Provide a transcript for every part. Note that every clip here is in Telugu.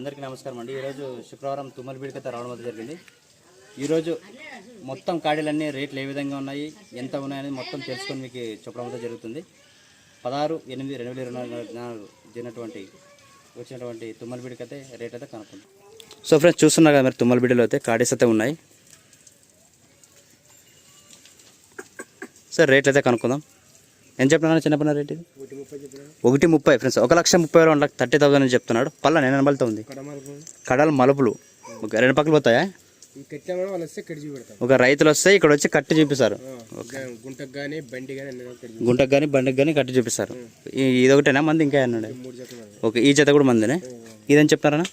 అందరికీ నమస్కారం అండి. ఈరోజు శుక్రవారం తుమ్మలబీడికైతే రావడం జరిగింది. ఈరోజు మొత్తం కాడీలన్నీ రేట్లు ఏ విధంగా ఉన్నాయి ఎంత ఉన్నాయని మొత్తం తెలుసుకొని మీకు చెప్పడం జరుగుతుంది. పదహారు ఎనిమిది రెండు వేల ఇరవై నాలుగు నాలుగు జరిగినటువంటి వచ్చినటువంటి తుమ్మలబీడికైతే రేట్ అయితే కనుక్కుంది. సో ఫ్రెండ్స్ చూస్తున్నారు కదా మరి తుమ్మలబీడిలో అయితే కాడీస్ అయితే ఉన్నాయి. సార్ రేట్లు అయితే కనుక్కుందాం. ఏం చెప్తున్నాను చిన్నపన్న రేట్ ఒకటి ముప్పై ఫ్రెండ్స్. ఒక లక్ష ముప్పై వేలు వన్ థర్టీ థౌసండ్ అని చెప్తున్నాడు. పళ్ళ నేను నెంబర్తో ఉంది. కడలు మలుపులు. రెండు పక్కలు పోతాయా? ఒక రైతులు వస్తే ఇక్కడ వచ్చి కట్టి చూపిస్తారు. గుంటకు కానీ బండి కానీ బండికి కానీ కట్టి చూపిస్తారు. ఇది ఒకటేనా? మంది ఇంకా అన్నాడు? ఓకే ఈ జత కూడా మందినే. ఇదని చెప్తారా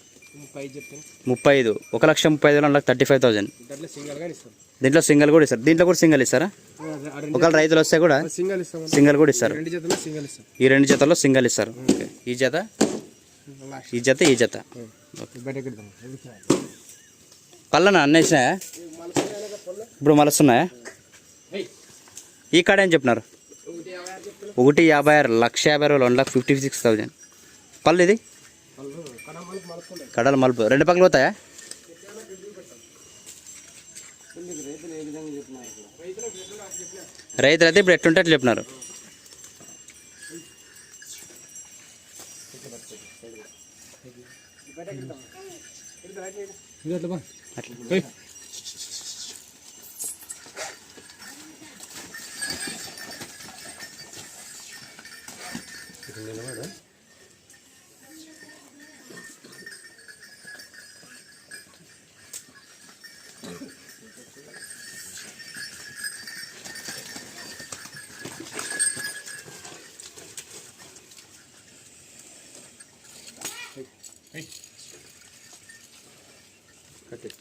ముప్పై ఐదు ఒక లక్ష ముప్పై ఐదు వన్ థర్టీ ఫైవ్ థౌసండ్ దాంట్లో సింగల్ కూడా ఇస్తారు. దీంట్లో కూడా సింగల్ ఇస్తారా? ఒకవేళ రైతులు వస్తే కూడా సింగల్ కూడా ఇస్తారు. ఈ రెండు జతల్లో సింగల్ ఇస్తారు. ఓకే. ఈ జత? ఈ జత ఈ జత. పళ్ళన అన్నేసినాయా ఇప్పుడు మలస్తున్నాయా? ఈ కాడ ఏం చెప్పినారు? ఒకటి యాభై ఆరు లక్ష యాభై ఆరు one lakh fifty six thousand. పళ్ళు ఇది? కడల మలుపు. రెండు పక్కలు పోతాయా? రైతులు అయితే ఇప్పుడు ఎట్లుంటే అట్లా చెప్పినారు.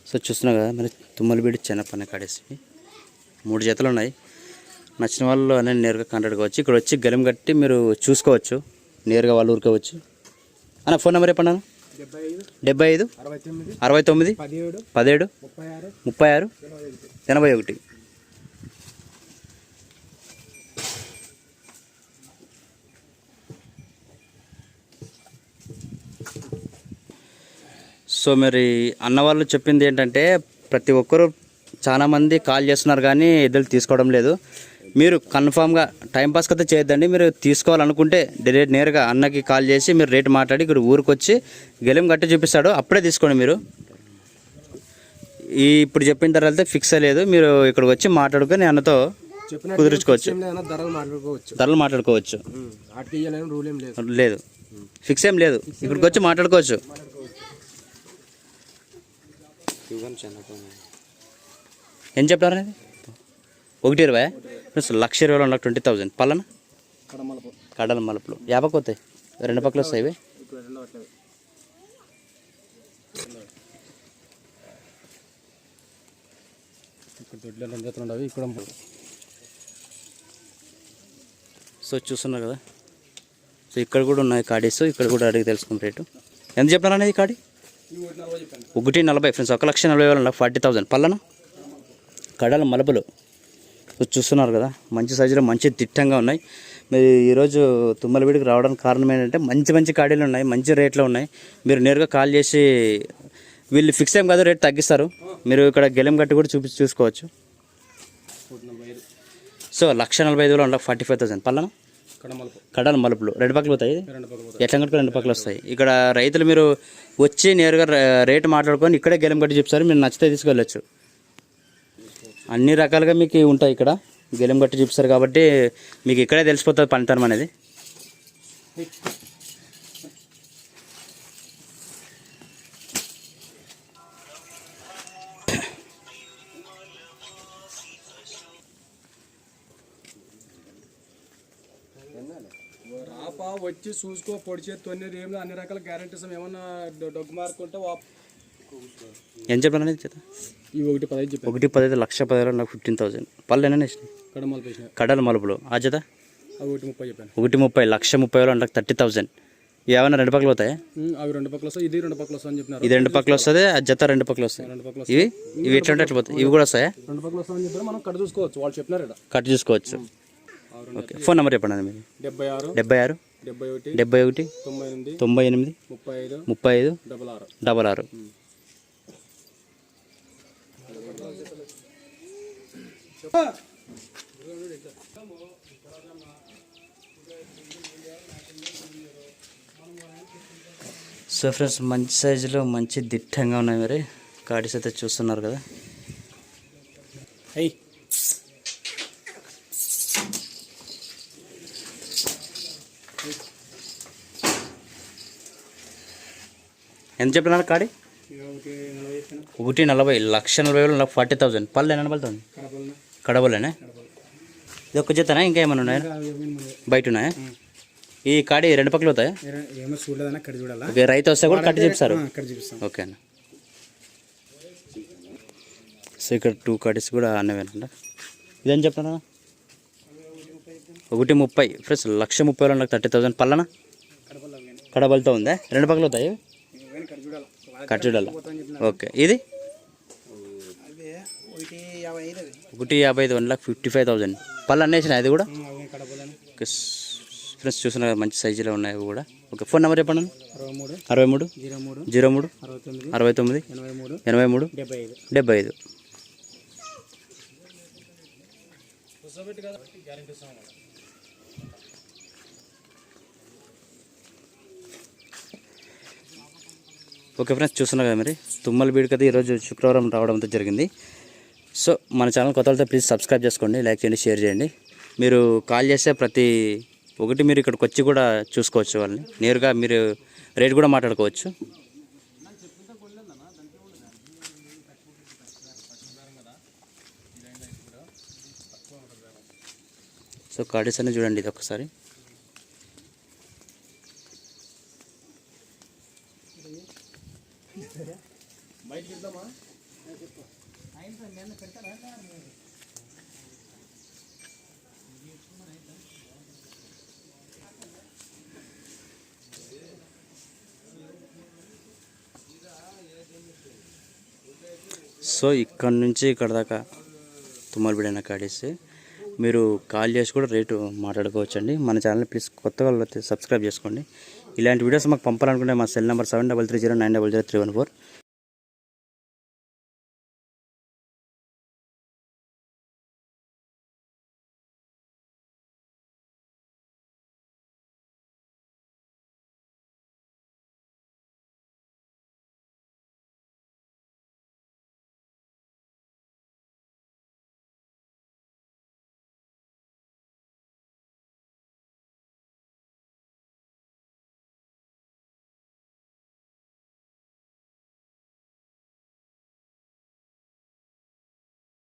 సో చూస్తున్నావు కదా మరి తుమ్మలబీడి చిన్నపన్న కాడేసి. మూడు జతలు ఉన్నాయి. నచ్చిన వాళ్ళు అనేది నేరుగా కాంటాక్ట్ కావచ్చు. ఇక్కడ వచ్చి గలం కట్టి మీరు చూసుకోవచ్చు. నేరుగా వాళ్ళ ఊరికే వచ్చి. అన్న ఫోన్ నెంబర్ చెప్పండి డెబ్బై ఐదు అరవై తొమ్మిది పదిహేడు ముప్పై ఆరు ఎనభై ఒకటి. సో మరి అన్నవాళ్ళు చెప్పింది ఏంటంటే ప్రతి ఒక్కరూ చాలామంది కాల్ చేస్తున్నారు కానీ ఎద్దులు తీసుకోవడం లేదు. మీరు కన్ఫామ్గా టైంపాస్కి అయితే చేయొద్దండి. మీరు తీసుకోవాలనుకుంటే డైరెక్ట్ నేరుగా అన్నకి కాల్ చేసి మీరు రేట్ మాట్లాడి ఇక్కడ ఊరికి వచ్చి గెలిం గట్టి చూపిస్తాడు. అప్పుడే తీసుకోండి మీరు. ఈ ఇప్పుడు చెప్పిన తర్వాత ఫిక్స్ లేదు. మీరు ఇక్కడికి వచ్చి మాట్లాడుకొని అన్నతో కుదుర్చుకోవచ్చు. ధరలు మాట్లాడుకోవచ్చు. లేదు. ఫిక్స్ ఏం లేదు. ఇక్కడికి వచ్చి మాట్లాడుకోవచ్చు. ఏం చెప్పారు ఒకటి ఇరవై? ప్లస్ లక్ష ఇరవై రెండు ట్వంటీ థౌజండ్. పల్లన కడల మలుపులు. యాభై వస్తాయి రెండు పక్కలు వస్తాయి ఇవి. సో చూస్తున్నారు కదా. సో ఇక్కడ కూడా ఉన్నాయి కాడీస్. ఇక్కడ కూడా అడిగి తెలుసుకున్న రేటు. ఎంత చెప్పారు అనేది ఈ కాడీ? ఒకటి నలభై ఫ్రెండ్స్. ఒక లక్ష నలభై వేల ఫార్టీ థౌజండ్. పల్లన కడల మలుపులు. చూస్తున్నారు కదా మంచి సైజులో మంచి తిట్టంగా ఉన్నాయి. మీరు ఈరోజు తుమ్మలవీడికి రావడానికి కారణం ఏంటంటే మంచి మంచి కాడీలు ఉన్నాయి మంచి రేట్లో ఉన్నాయి. మీరు నేరుగా కాల్ చేసి వీళ్ళు ఫిక్స్ ఏం కాదు రేట్ తగ్గిస్తారు. మీరు ఇక్కడ గెలం గట్టి కూడా చూపి చూసుకోవచ్చు. సో లక్ష నలభై ఐదు వేల ఫార్టీ ఫైవ్ థౌసండ్ పల్లన? కడల మలుపులు. రెండు పక్కలు పోతాయి? ఎట్లా కట్టుకుని రెండు పక్కలు వస్తాయి? ఇక్కడ రైతులు మీరు వచ్చి నేరుగా రేటు మాట్లాడుకొని ఇక్కడే గెలం కట్టి చెప్తారు మీరు నచ్చితే తీసుకెళ్ళచ్చు. అన్ని రకాలుగా మీకు ఉంటాయి ఇక్కడ. గెలం గట్టి చూపిస్తారు కాబట్టి మీకు ఇక్కడే తెలిసిపోతుంది పనితనం అనేది. రాపా వచ్చి చూసుకో పొడి తొమ్మిది రేములు అన్ని రకాల గ్యారెంటీస్ ఏమన్నా డొగ్గు మార్కుంటే ఏం చెప్పాను చేత? ఒకటి పదహైదు చెప్పాను. ఒకటి పదహైదు లక్ష పదివేలు నాకు ఫిఫ్టీన్ థౌసండ్ పళ్ళు ఏమైనా ఇచ్చినాయి కడమలపు వేసిన కడల మలుపులు. ఆ జత ఒకటి ముప్పై చెప్పాను. ఒకటి ముప్పై లక్ష ముప్పై వేలు అంటే థర్టీ థౌసండ్ ఏమైనా రెండు పక్కలు పోతాయా? ఉమ్, అవి రెండు పక్కల వస్తాయి ఇది రెండు పక్కల వస్తాయి అని చెప్పినారు. ఇది రెండు పక్కలు వస్తుంది ఆ జత రెండు పక్కలు వస్తాయి. ఇవి? ఇవి ఎట్లా ఉంటే పోతాయి. ఇవి కూడా వస్తాయా? రెండు పక్కల వస్తాయని చెప్పారు మనం కట్ చూసుకోవచ్చు. వాళ్ళు చెప్పినారు కట్ చూసుకోవచ్చు. ఓకే. ఫోన్ నెంబర్ చెప్పండి మీరు. డెబ్బై ఆరు డెబ్బై ఆరు డెబ్బై ఒకటి డెబ్బై ఒకటి తొంభై ఎనిమిది తొంభై ఎనిమిది ముప్పై ఐదు ముప్పై ఐదు డబల్ ఆరు. డబల్ ఆరు. సో ఫ్రెండ్స్ మంచి సైజులో మంచి దిట్టంగా ఉన్నాయి మరి. కాడీస్ అయితే చూస్తున్నారు కదా. అయ్యి ఎంత చెప్పినారు కాడి ఒకటి నలభై నలభై లక్ష నలభై వేలు ఫార్టీ థౌసండ్ ఎన్న పడుతుంది కడపలన కడవలేనా? ఇది ఒక్క జతనా? ఇంకా ఏమైనా ఉన్నాయా? బయట ఉన్నాయా? ఈ కాడి రెండు పక్కలు అవుతాయా ఏమో చూడలేదన్న అక్కడ చూడాలా? ఓకే రైతు వస్తే కూడా కట్టి చెప్తారు అక్కడ చూపిస్తాం. ఓకే అన్న. సో ఇక్కడ టూ కాడీస్ కూడా అన్నవేనంట. ఇదేం చెప్తారా ఒకటి ముప్పై. ఫ్రెండ్స్ లక్ష ముప్పై నాకు థర్టీ థౌసండ్ పల్లన కడబలతో ఉందా. రెండు పక్కలు అవుతాయి కట్ చూడాలి? ఓకే. ఇది? ఒకటి యాభై ఐదు one lakh fifty five thousand. పళ్ళు అన్నేసిన అది కూడా? ఫ్రెండ్స్ కదా, మంచి సైజులో ఉన్నాయి అవి కూడా. ఓకే ఫోన్ నెంబర్ చెప్పండి. అరవై మూడు జీరో మూడు అరవై తొమ్మిది ఎనభై మూడు డెబ్బై ఐదు. ఓకే ఫ్రెండ్స్ చూస్తున్నారు కదా మరి? తుమ్మల బీడ్ కదా ఈరోజు శుక్రవారం రావడంతో జరిగింది. సో మన ఛానల్ కొత్త వాళ్ళతో ప్లీజ్ సబ్స్క్రైబ్ చేసుకోండి లైక్ చేయండి షేర్ చేయండి. మీరు కాల్ చేస్తే ప్రతి ఒకటి మీరు ఇక్కడికి వచ్చి కూడా చూసుకోవచ్చు వాళ్ళని. నేరుగా మీరు రేట్ కూడా మాట్లాడుకోవచ్చు. సో కార్డీస్ అన్ని చూడండి ఇది ఒకసారి. సో ఇక్కడ నుంచి ఇక్కడ దాకా తుమ్మలబిడైన కాడేసి మీరు కాల్ చేసి కూడా రేటు మాట్లాడుకోవచ్చండి. మన ఛానల్ ప్లీజ్ కొత్తగా వాళ్ళు సబ్స్క్రైబ్ చేసుకోండి. ఇలాంటి వీడియోస్ మాకు పంపాలనుకుంటే మా cell number seven double three zero nine double zero three one four.